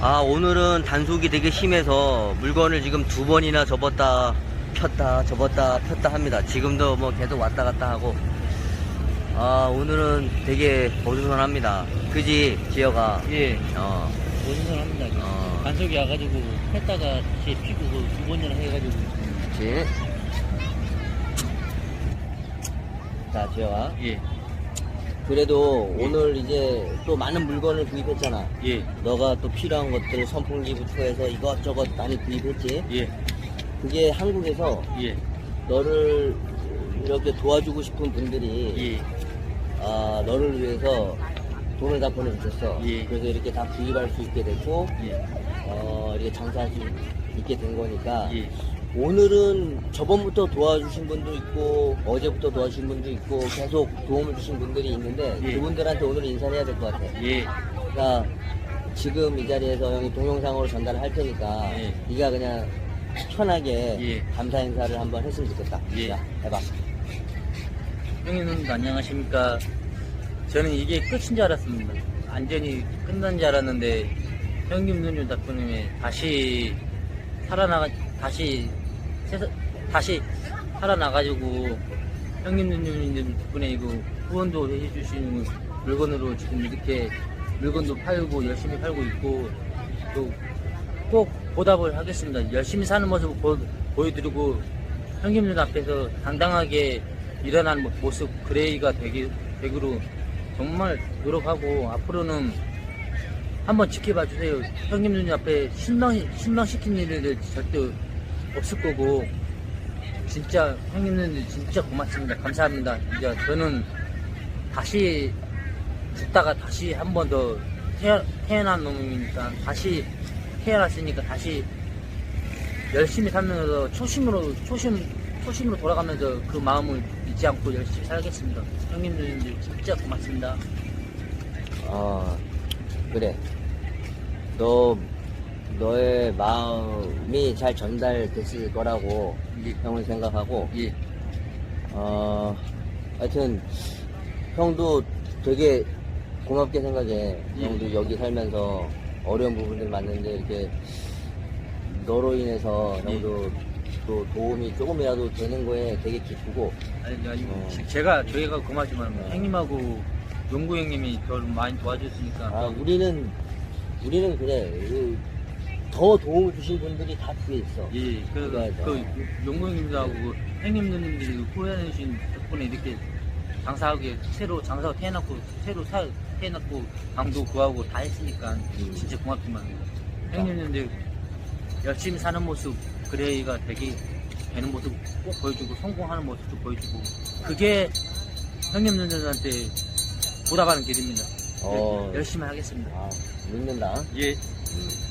아 오늘은 단속이 되게 심해서 물건을 지금 두 번이나 접었다 폈다 접었다 폈다 합니다. 지금도 뭐 계속 왔다 갔다 하고 아 오늘은 되게 어수선합니다. 그지 지혁아? 예, 어, 오신선합니다. 어. 단속이 와가지고 했다가 다시 피고 그두 번이나 해가지고 그치? 자 지혁아 예, 그래도 오늘 이제 또 많은 물건을 구입했잖아. 예, 너가 또 필요한 것들 선풍기부터 해서 이것저것 많이 구입했지. 예, 그게 한국에서 예, 너를 이렇게 도와주고 싶은 분들이 예, 아, 너를 위해서 돈을 다 보내주셨어. 예. 그래서 이렇게 다 구입할 수 있게 됐고 예, 어, 이렇게 장사할 수 있게 된 거니까 예, 오늘은 저번부터 도와주신 분도 있고 어제부터 도와주신 분도 있고 계속 도움을 주신 분들이 있는데 예. 그분들한테 오늘 인사를 해야 될 것 같아. 예, 그러니까 지금 이 자리에서 형이 동영상으로 전달을 할 테니까 예. 네가 그냥 편하게 예. 감사 인사를 한번 했으면 좋겠다. 예. 자, 해봐. 형님 안녕하십니까? 저는 이게 끝인 줄 알았습니다. 완전히 끝난 줄 알았는데 형님 누님 덕분에 다시 살아나가 다시 다시 살아나가지고 형님 누님 덕분에 이거 후원도 해주시는 물건으로 지금 이렇게 물건도 팔고 열심히 팔고 있고 또 꼭 보답을 하겠습니다. 열심히 사는 모습을 보, 보여드리고 형님들 앞에서 당당하게 모- 모습 그레이가 되기, 되기로 정말 노력하고 앞으로는 한번 지켜봐 주세요. 형님들 앞에 실망, 실망시키는 일들 절대 없을 거고 진짜 형님들 진짜 고맙습니다. 감사합니다. 이제 저는 다시 죽다가 다시 한 번 더 태어난 놈이니까 다시 태어났으니까 다시 열심히 살면서 초심으로 초심 초심으로 돌아가면서 그 마음을 잊지 않고 열심히 살겠습니다. 형님들 진짜 고맙습니다. 어, 그래. 너, 너의 마음이 잘 전달됐을 거라고 예, 형은 생각하고, 예, 어, 하여튼, 형도 되게 고맙게 생각해. 예. 형도 여기 살면서 어려운 부분들 많은데, 이렇게, 너로 인해서 예. 형도 또 도움이 조금이라도 되는 거에 되게 기쁘고, 아니, 아니 어. 제가 저희가 고맙지만 어. 형님하고 용구 형님이 저를 많이 도와줬으니까 아, 우리는, 우리는 그래. 그, 더 도움을 주신 분들이 다 뒤에 있어. 예, 그. 그 용구 형님도 하고 그 형님들님들이 후회해주신 덕분에 이렇게 장사하게 새로 장사가 태어났고 새로 사 태어났고 방도 구하고 다 했으니까 음. 진짜 고맙지만 형님들 열심히 사는 모습 그레이가 되게 되는 모습 꼭 보여주고 성공하는 모습도 보여주고 그게 형님들한테 보답하는 길입니다. 어. 열심히 하겠습니다. 아, 믿는다. 예. 음.